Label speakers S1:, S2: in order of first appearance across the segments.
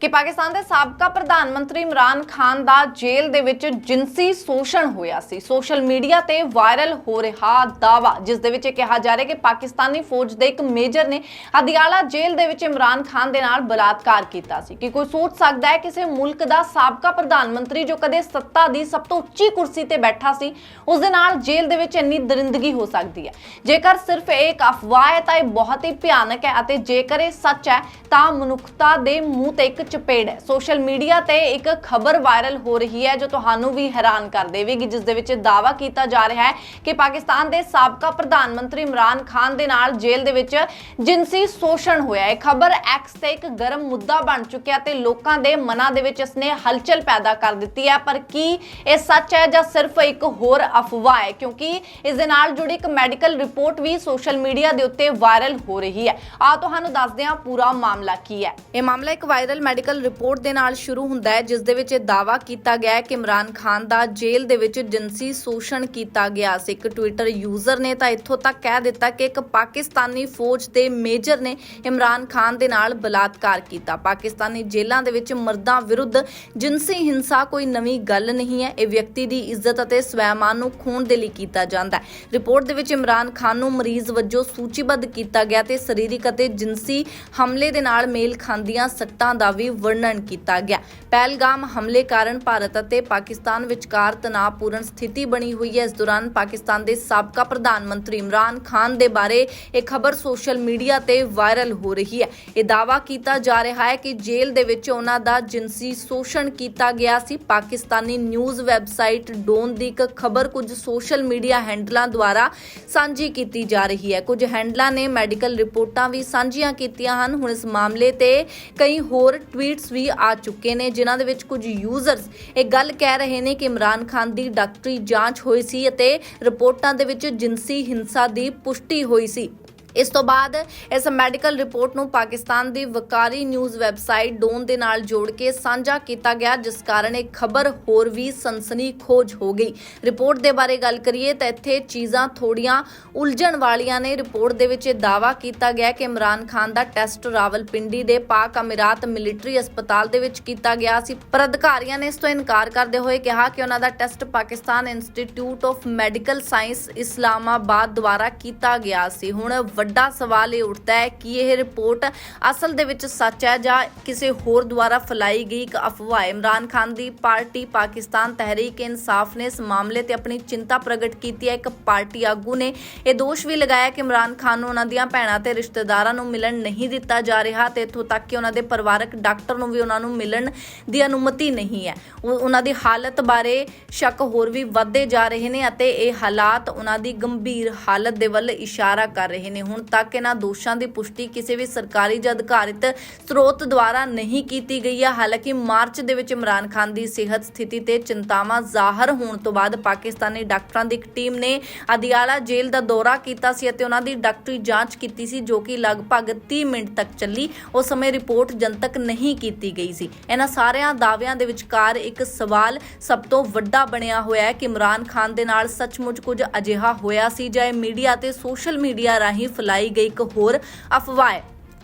S1: ਕਿ ਪਾਕਿਸਤਾਨ ਦੇ ਸਾਬਕਾ ਪ੍ਰਧਾਨ ਮੰਤਰੀ ਇਮਰਾਨ ਖਾਨ ਦਾ ਜੇਲ੍ਹ ਦੇ ਵਿੱਚ ਜਿੰਸੀ ਸ਼ੋਸ਼ਣ ਹੋਇਆ ਸੀ। ਸੋਸ਼ਲ ਮੀਡੀਆ ਤੇ ਵਾਇਰਲ ਹੋ ਰਿਹਾ ਦਾਵਾ ਜਿਸ ਦੇ ਵਿੱਚ ਇਹ ਕਿਹਾ ਜਾ ਰਿਹਾ ਕਿ ਪਾਕਿਸਤਾਨੀ ਫੌਜ ਦੇ ਇੱਕ ਮੇਜਰ ਨੇ ਅਦਿਆਲਾ ਜੇਲ੍ਹ ਦੇ ਵਿੱਚ ਇਮਰਾਨ ਖਾਨ ਦੇ ਨਾਲ ਬਲਾਤਕਾਰ ਕੀਤਾ ਸੀ। ਕਿ ਕੋਈ ਸੋਚ ਸਕਦਾ ਹੈ ਕਿਸੇ ਮੁਲਕ ਦਾ ਸਾਬਕਾ ਪ੍ਰਧਾਨ ਮੰਤਰੀ ਜੋ ਕਦੇ ਸੱਤਾ ਦੀ ਸਭ ਤੋਂ ਉੱਚੀ ਕੁਰਸੀ ਤੇ ਬੈਠਾ ਸੀ, ਉਸ ਦੇ ਨਾਲ ਜੇਲ੍ਹ ਦੇ ਵਿੱਚ ਇੰਨੀ ਦਰਿੰਦਗੀ ਹੋ ਸਕਦੀ ਹੈ? ਜੇਕਰ ਸਿਰਫ ਇਹ ਇੱਕ ਅਫਵਾਹ ਹੈ ਤਾਂ ਇਹ ਬਹੁਤ ਹੀ ਭਿਆਨਕ ਹੈ ਅਤੇ ਜੇਕਰ ਇਹ ਸੱਚ ਹੈ ਤਾਂ ਮਨੁੱਖਤਾ ਦੇ ਮੂੰਹ ਤੇ ਇੱਕ ਚਪੇੜ ਹੈ। ਸੋਸ਼ਲ ਮੀਡੀਆ ਤੇ ਇੱਕ ਖਬਰ ਵਾਇਰਲ ਹੋ ਰਹੀ ਹੈ, ਜੋ ਤੁਹਾਨੂੰ ਵੀ ਹੈਰਾਨ ਕਰ ਦੇਵੇਗੀ, ਜਿਸ ਦੇ ਵਿੱਚ ਦਾਅਵਾ ਕੀਤਾ ਜਾ ਰਿਹਾ ਹੈ ਕਿ ਪਾਕਿਸਤਾਨ ਦੇ ਸਾਬਕਾ ਪ੍ਰਧਾਨ ਮੰਤਰੀ ਇਮਰਾਨ ਖਾਨ ਦੇ ਨਾਲ ਜੇਲ੍ਹ ਦੇ ਵਿੱਚ ਜਿੰਸੀ ਸ਼ੋਸ਼ਣ ਹੋਇਆ ਹੈ। ਖਬਰ ਐਕਸ ਤੇ ਇੱਕ ਗਰਮ ਮੁੱਦਾ ਬਣ ਚੁੱਕਿਆ ਤੇ ਲੋਕਾਂ ਦੇ ਮਨਾਂ ਦੇ ਵਿੱਚ ਇਸਨੇ ਹਲਚਲ ਪੈਦਾ ਕਰ ਦਿੱਤੀ ਹੈ। ਪਰ ਕੀ ਇਹ ਸੱਚ ਹੈ ਜਾਂ ਸਿਰਫ ਇੱਕ ਹੋਰ ਅਫਵਾਹ ਹੈ? ਕਿਉਂਕਿ ਇਸ ਦੇ ਨਾਲ ਜੁੜੀ ਇੱਕ ਮੈਡੀਕਲ ਰਿਪੋਰਟ ਵੀ ਸੋਸ਼ਲ ਮੀਡੀਆ ਦੇ ਉੱਤੇ ਵਾਇਰਲ ਹੋ ਰਹੀ ਹੈ। ਆ ਤੁਹਾਨੂੰ ਦੱਸਦੇ ਹਾਂ ਪੂਰਾ ਮਾਮਲਾ ਕੀ ਹੈ। ਇਹ ਮਾਮਲਾ ਇੱਕ ਵਾਇਰਲ ਮੈਡੀਕਲ ਰਿਪੋਰਟ ਦੇ ਨਾਲ ਸ਼ੁਰੂ ਹੁੰਦਾ ਹੈ, ਜਿਸ ਦੇ ਵਿੱਚ ਇਹ ਦਾਅਵਾ ਕੀਤਾ ਗਿਆ ਹੈ ਕਿ ਇਮਰਾਨ ਖਾਨ ਦਾ ਜੇਲ੍ਹ ਦੇ ਵਿੱਚ ਜਿੰਸੀ ਸ਼ੋਸ਼ਣ ਕੀਤਾ ਗਿਆ ਸੀ। ਇੱਕ ਟਵਿੱਟਰ ਯੂਜ਼ਰ ਨੇ ਤਾਂ ਇੱਥੋਂ ਤੱਕ ਕਹਿ ਦਿੱਤਾ ਕਿ ਇੱਕ ਪਾਕਿਸਤਾਨੀ ਫੌਜ ਦੇ ਮੇਜਰ ਨੇ ਇਮਰਾਨ ਖਾਨ ਦੇ ਨਾਲ ਬਲਾਤਕਾਰ ਕੀਤਾ। ਪਾਕਿਸਤਾਨੀ ਜੇਲ੍ਹਾਂ ਦੇ ਵਿੱਚ ਮਰਦਾਂ ਵਿਰੁੱਧ ਜਿੰਸੀ ਹਿੰਸਾ ਕੋਈ ਨਵੀਂ ਗੱਲ ਨਹੀਂ ਹੈ। ਇਹ ਵਿਅਕਤੀ ਦੀ ਇੱਜ਼ਤ ਅਤੇ ਸਵੈਮਾਨ ਨੂੰ ਖੋਣ ਦੇ ਲਈ ਕੀਤਾ ਜਾਂਦਾ ਹੈ। ਰਿਪੋਰਟ ਦੇ ਵਿੱਚ ਇਮਰਾਨ ਖਾਨ ਨੂੰ ਮਰੀਜ਼ ਵਜੋਂ ਸੂਚੀਬੱਧ ਕੀਤਾ ਗਿਆ ਤੇ ਸਰੀਰਕ ਅਤੇ ਜਿੰਸੀ ਹਮਲੇ ਦੇ ਨਾਲ ਮੇਲ ਖਾਂਦੀਆਂ ਸੱਟਾਂ ਦਾ ਵੀ ਵਰਣਨ ਕੀਤਾ ਗਿਆ। ਪਹਿਲਗਾਮ ਹਮਲੇ ਕਾਰਨ ਭਾਰਤ ਅਤੇ ਪਾਕਿਸਤਾਨ ਵਿਚਕਾਰ ਤਣਾਅਪੂਰਨ ਸਥਿਤੀ ਬਣੀ ਹੋਈ ਹੈ। ਇਸ ਦੌਰਾਨ ਪਾਕਿਸਤਾਨ ਦੇ ਸਾਬਕਾ ਪ੍ਰਧਾਨ ਮੰਤਰੀ ਇਮਰਾਨ ਖਾਨ ਦੇ ਬਾਰੇ ਇਹ ਖਬਰ ਸੋਸ਼ਲ ਮੀਡੀਆ ਤੇ ਵਾਇਰਲ ਹੋ ਰਹੀ ਹੈ। ਇਹ ਦਾਅਵਾ ਕੀਤਾ ਜਾ ਰਿਹਾ ਹੈ ਕਿ ਜੇਲ੍ਹ ਦੇ ਵਿੱਚ ਉਹਨਾਂ ਦਾ ਜਿੰਸੀ ਸ਼ੋਸ਼ਣ ਕੀਤਾ ਗਿਆ ਸੀ। ਪਾਕਿਸਤਾਨੀ ਨਿਊਜ਼ ਵੈਬਸਾਈਟ ਡੋਨ ਦੀ ਇੱਕ ਖਬਰ ਕੁਝ ਸੋਸ਼ਲ ਮੀਡੀਆ ਹੈਂਡਲਾਂ ਦੁਆਰਾ ਸਾਂਝੀ ਕੀਤੀ ਜਾ ਰਹੀ ਹੈ। ਕੁਝ ਹੈਂਡਲਾਂ ਨੇ ਮੈਡੀਕਲ ਰਿਪੋਰਟਾਂ ਵੀ ਸਾਂਝੀਆਂ ਕੀਤੀਆਂ ਹਨ। ਹੁਣ ਇਸ ਮਾਮਲੇ ਤੇ ਕਈ ਹੋਰ ਟਵੀਟਸ ਵੀ ਆ ਚੁੱਕੇ ਨੇ, ਜਿਨ੍ਹਾਂ ਦੇ ਵਿੱਚ ਕੁਝ ਯੂਜ਼ਰਸ ਇਹ ਗੱਲ ਕਹਿ ਰਹੇ ਨੇ ਕਿ ਇਮਰਾਨ ਖਾਨ ਦੀ ਡਾਕਟਰੀ ਜਾਂਚ ਹੋਈ ਸੀ ਅਤੇ ਰਿਪੋਰਟਾਂ ਦੇ ਵਿੱਚ ਜਿੰਸੀ ਹਿੰਸਾ ਦੀ ਪੁਸ਼ਟੀ ਹੋਈ ਸੀ। ਇਸ ਤੋਂ ਬਾਅਦ ਇਸ ਮੈਡੀਕਲ ਰਿਪੋਰਟ ਨੂੰ ਪਾਕਿਸਤਾਨ ਦੀ ਵਕਾਰੀ ਨਿਊਜ਼ ਵੈਬਸਾਈਟ ਡੋਨ ਦੇ ਨਾਲ ਜੋੜ ਕੇ ਸਾਂਝਾ ਕੀਤਾ ਗਿਆ, ਜਿਸ ਕਾਰਨ ਇਹ ਖਬਰ ਹੋਰ ਵੀ ਸਨਸਨੀ ਖੋਜ ਹੋ ਗਈ। ਰਿਪੋਰਟ ਦੇ ਬਾਰੇ ਗੱਲ ਕਰੀਏ ਤਾਂ ਇੱਥੇ ਚੀਜ਼ਾਂ ਥੋੜੀਆਂ ਉਲਝਣ ਵਾਲੀਆਂ ਨੇ। ਰਿਪੋਰਟ ਦੇ ਵਿੱਚ ਇਹ ਦਾਅਵਾ ਕੀਤਾ ਗਿਆ ਕਿ ਇਮਰਾਨ ਖਾਨ ਦਾ ਟੈਸਟ ਰਾਵਲਪਿੰਡੀ ਦੇ ਪਾਕ ਅਮੀਰਾਤ ਮਿਲਟਰੀ ਹਸਪਤਾਲ ਦੇ ਵਿੱਚ ਕੀਤਾ ਗਿਆ ਸੀ। ਪਰ ਅਧਿਕਾਰੀਆਂ ਨੇ ਇਸ ਤੋਂ ਇਨਕਾਰ ਕਰਦੇ ਹੋਏ ਕਿਹਾ ਕਿ ਉਹਨਾਂ ਦਾ test Pakistan institute of medical science Islamabad ਦੁਆਰਾ ਕੀਤਾ ਗਿਆ ਸੀ। ਹੁਣ ਵੱਡਾ ਸਵਾਲ ਇਹ ਉੱਠਦਾ ਹੈ ਕਿ ਇਹ ਰਿਪੋਰਟ ਅਸਲ ਦੇ ਵਿੱਚ ਸੱਚ ਹੈ ਜਾਂ ਕਿਸੇ ਹੋਰ ਦੁਆਰਾ ਫੈਲਾਈ ਗਈ ਇੱਕ ਅਫਵਾਹ ਇਮਰਾਨ ਖਾਨ ਦੀ ਪਾਰਟੀ ਪਾਕਿਸਤਾਨ ਤਹਿਰੀਕ ਇਨਸਾਫ ਨੇ ਇਸ ਮਾਮਲੇ ਤੇ ਆਪਣੀ ਚਿੰਤਾ ਪ੍ਰਗਟ ਕੀਤੀ ਹੈ। ਇੱਕ ਪਾਰਟੀ ਆਗੂ ਨੇ ਇਹ ਦੋਸ਼ ਵੀ ਲਗਾਇਆ ਕਿ ਇਮਰਾਨ ਖਾਨ ਨੂੰ ਉਹਨਾਂ ਦੀਆਂ ਭੈਣਾਂ ਤੇ ਰਿਸ਼ਤੇਦਾਰਾਂ ਨੂੰ ਮਿਲਣ ਨਹੀਂ ਦਿੱਤਾ ਜਾ ਰਿਹਾ ਤੇ ਇੱਥੋਂ ਤੱਕ ਕਿ ਉਹਨਾਂ ਦੇ ਪਰਿਵਾਰਕ ਡਾਕਟਰ ਨੂੰ ਵੀ ਉਹਨਾਂ ਨੂੰ ਮਿਲਣ ਦੀ ਅਨੁਮਤੀ ਨਹੀਂ ਹੈ। ਉਹਨਾਂ ਦੀ ਹਾਲਤ ਬਾਰੇ ਸ਼ੱਕ ਹੋਰ ਵੀ ਵੱਧਦੇ ਜਾ ਰਹੇ ਨੇ ਅਤੇ ਇਹ ਹਾਲਾਤ ਉਹਨਾਂ ਦੀ ਗੰਭੀਰ ਹਾਲਤ ਦੇ ਵੱਲ ਇਸ਼ਾਰਾ ਕਰ ਰਹੇ ਨੇ। ਹੁਣ ਤੱਕ ਇਹਨਾਂ ਦੋਸ਼ਾਂ ਦੀ ਪੁਸ਼ਟੀ ਕਿਸੇ ਵੀ ਸਰਕਾਰੀ ਜਾਂ ਅਧਿਕਾਰਿਤ ਸਰੋਤ ਦੁਆਰਾ ਨਹੀਂ ਕੀਤੀ ਗਈ ਹੈ ਹਾਲਾਂਕਿ ਮਾਰਚ ਦੇ ਵਿੱਚ ਇਮਰਾਨ ਖਾਨ ਦੀ ਸਿਹਤ ਸਥਿਤੀ ਤੇ ਚਿੰਤਾਵਾਂ ਜ਼ਾਹਰ ਹੋਣ ਤੋਂ ਬਾਅਦ ਪਾਕਿਸਤਾਨੀ ਡਾਕਟਰਾਂ ਦੀ ਇੱਕ ਟੀਮ ਨੇ ਅਦਿਆਲਾ ਜੇਲ੍ਹ ਦਾ ਦੌਰਾ ਕੀਤਾ ਸੀ ਅਤੇ ਉਹਨਾਂ ਦੀ ਡਾਕਟਰੀ ਜਾਂਚ ਕੀਤੀ ਸੀ, ਜੋ ਕਿ ਲਗਭਗ 30 ਮਿੰਟ ਤੱਕ ਚੱਲੀ। ਉਸ ਸਮੇਂ ਰਿਪੋਰਟ ਜਨਤਕ ਨਹੀਂ ਕੀਤੀ ਗਈ ਸੀ। ਇਹਨਾਂ ਸਾਰਿਆਂ ਦਾਅਵਿਆਂ ਦੇ ਵਿਚਕਾਰ ਇੱਕ ਸਵਾਲ ਸਭ ਤੋਂ ਵੱਡਾ ਬਣਿਆ ਹੋਇਆ ਹੈ ਕਿ ਇਮਰਾਨ ਖਾਨ ਦੇ ਨਾਲ ਸੱਚਮੁੱਚ ਕੁਝ ਅਜਿਹਾ ਹੋਇਆ ਸੀ ਜਾਂ ਇਹ ਮੀਡੀਆ ਤੇ ਸੋਸ਼ਲ ਮੀਡੀਆ ਰਾਹੀਂ ਫੈਲਾਈ ਗਈ ਇੱਕ ਹੋਰ ਅਫਵਾਹ ਹੈ।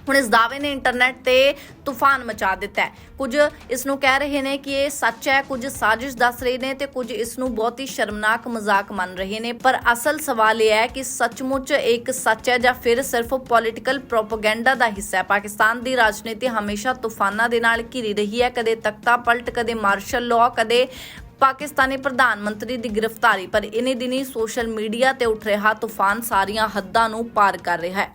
S1: ਹੁਣ ਇਸ ਦਾਅਵੇ ਨੇ ਇੰਟਰਨੈਟ ਤੇ ਤੂਫਾਨ ਮਚਾ ਦਿੱਤਾ ਹੈ। ਕੁਝ ਇਸ ਨੂੰ ਕਹਿ ਰਹੇ ਨੇ ਕਿ ਇਹ ਸੱਚ ਹੈ, ਕੁਝ ਸਾਜ਼ਿਸ਼ ਦੱਸ ਰਹੇ ਨੇ ਤੇ ਕੁਝ ਇਸ ਨੂੰ ਬਹੁਤ ਹੀ ਸ਼ਰਮਨਾਕ ਮਜ਼ਾਕ ਮੰਨ ਰਹੇ ਨੇ। ਪਰ ਅਸਲ ਸਵਾਲ ਇਹ ਹੈ ਕਿ ਸੱਚਮੁੱਚ ਇੱਕ ਸੱਚ ਹੈ ਜਾਂ ਫਿਰ ਸਿਰਫ ਪੋਲਿਟੀਕਲ ਪ੍ਰੋਪਗੈਂਡਾ ਦਾ ਹਿੱਸਾ ਹੈ? ਪਾਕਿਸਤਾਨ ਦੀ ਰਾਜਨੀਤੀ ਹਮੇਸ਼ਾ ਤੂਫਾਨਾਂ ਦੇ ਨਾਲ ਘਿਰੀ ਰਹੀ ਹੈ। ਕਦੇ ਤਖਤਾ ਪਲਟ, ਕਦੇ ਮਾਰਸ਼ਲ ਲਾਅ ਕਦੇ ਪਾਕਿਸਤਾਨੀ ਪ੍ਰਧਾਨ ਮੰਤਰੀ ਦੀ ਗ੍ਰਿਫਤਾਰੀ, ਪਰ ਇਨੇ ਦਿਨੀ ਸੋਸ਼ਲ ਮੀਡੀਆ ਤੇ ਉੱਠ ਰਿਹਾ ਤੂਫਾਨ ਸਾਰੀਆਂ ਹੱਦਾਂ ਨੂੰ ਪਾਰ ਕਰ ਰਿਹਾ ਹੈ।